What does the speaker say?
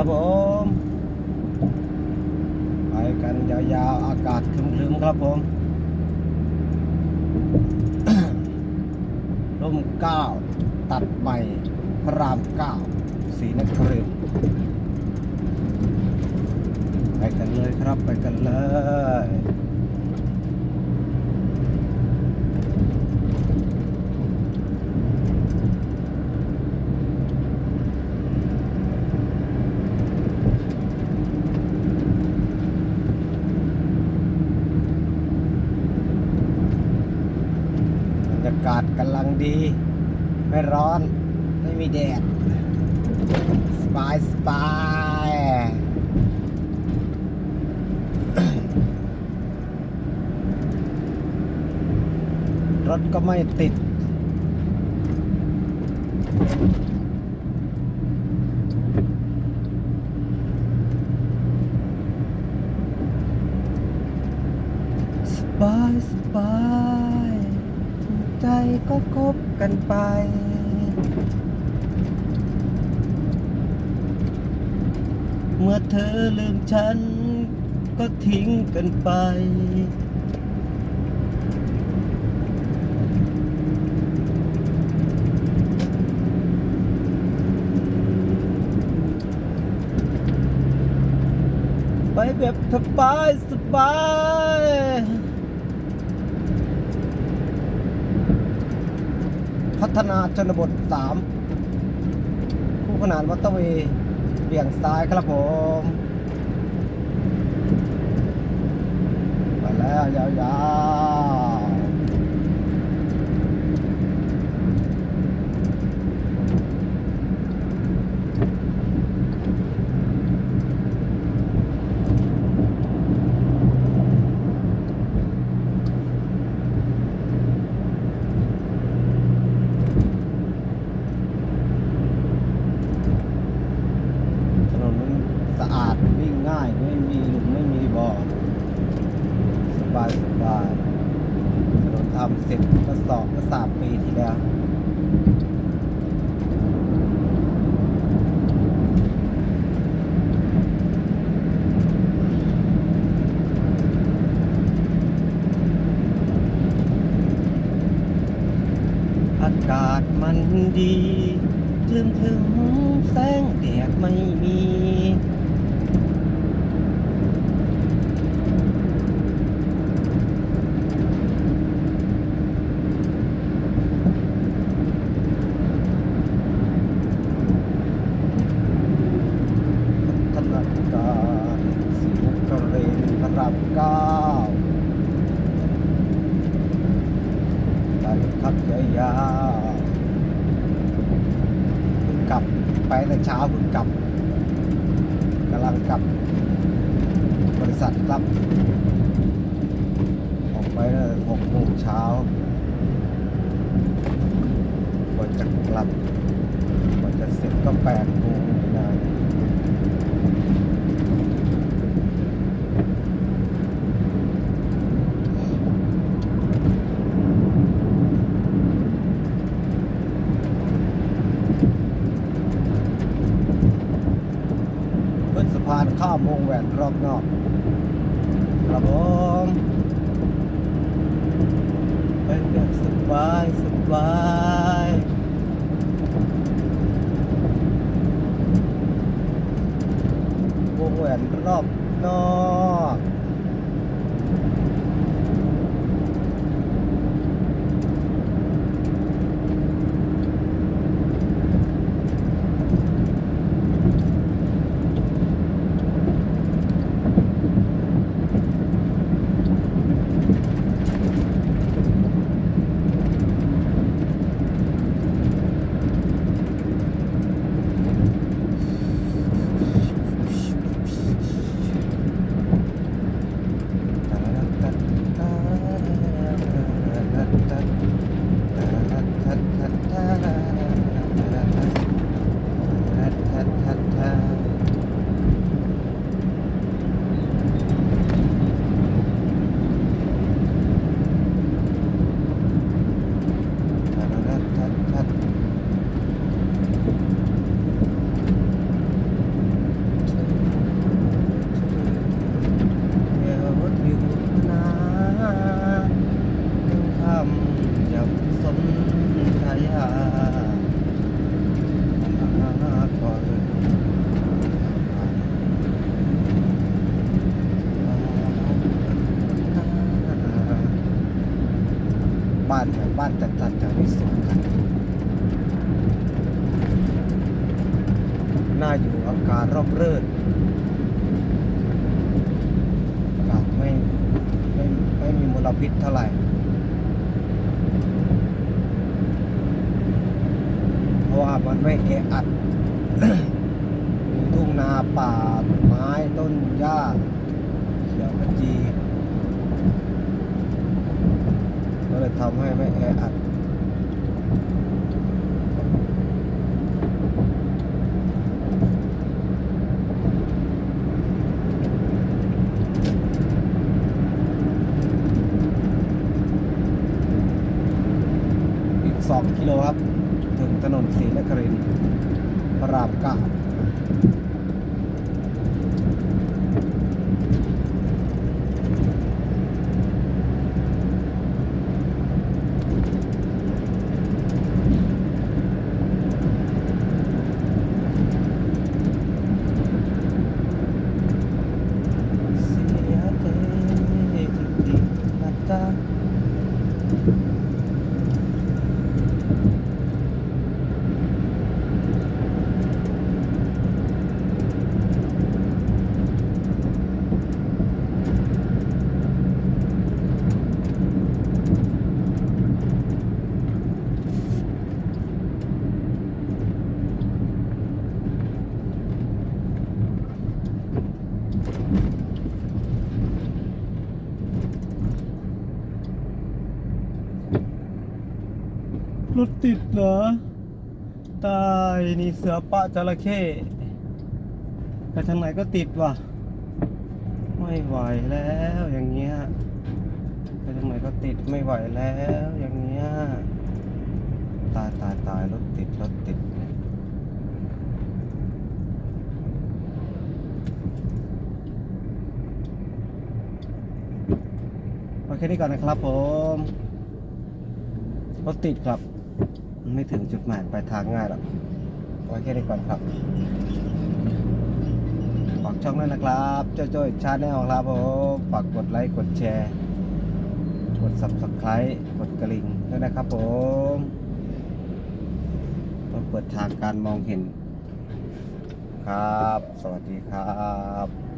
ครับผม ไปกันยาวๆ อากาศครึมๆครับผมร่มเก้า ตัดใหม่พระรามเก้าสีนักเรียนไปกันเลยครับไปกันเลยากาศกำลังดี ไม่ร้อน ไม่มีแดด สบายสบายรถก็ไม่ติด สบายสบาย ใจก็คบกันไป เมื่อเธอลืมฉัน ก็ทิ้งกันไป ไปแบบสบายสบาย พัฒนาชนบทสามคู่ขนานวัตเวย์เบี่ยงซ้ายครับผมไปแล้วยาวๆถนนมัน สะอาดวิ่งง่ายไม่มีหลุมไม่มีบ่อสบายสบายถนนทำเสร็จเมื่อสองเมื่อสามปีที่แล้วอากาศมันดี คลึมถึงแสงแดดไม่มี พัฒนาการสีนคริ นทร์พระรามเก้าไปครับยาวๆเพิ่งกลับไปแต่เช้าเพิ่งกลับกำลังกลับบริษัทครับออกไปหกโมงเช้ากว่าจะกลับกว่าจะเสร็จก็แปดโมงนายขึ้นสะพานข้ามวงแหวนรอบนอกครับผมไปแบบสบายสบายวงแหวนรอบนอก บ้านจัดจัดแถวนี้สวยครับน่าอยู่อากาศรอบเรื่นอากาศไม่ไม่ไม่มีมลพิษเท่าไหร่เพราะว่ามันไม่แออัดทุ่งนาป่าไม้ต้นำให้ไม่แออัดอีก2กิโลครับ ถึงถนนศรีนครินทร์พระรามเก้าเสียใจจริงๆนะจ๊ะ รถติดเหรอ ตายนี่เสือปะจระเข้ไปทางไหนก็ติดว่ะ ไม่ไหวแล้วอย่างเงี้ยไปทางไหนก็ติดไม่ไหวแล้วอย่างเงี้ย ตายตายตายรถติดรถติดโอเคนี้ก่อนนะครับผมรถติดครับ ไม่ถึงจุดหมายปลายทางง่ายหรอกไว้แค่นี้ก่อนครับฝากช่องด้วยนะครับเจ้าจ้อยชาแนลครับผมฝากกดไลค์กดแชร์ กด subscribe กดกระลิ่งด้วยนะครับผมเพื่อเปิดทางการมองเห็น ครับ สวัสดีครับ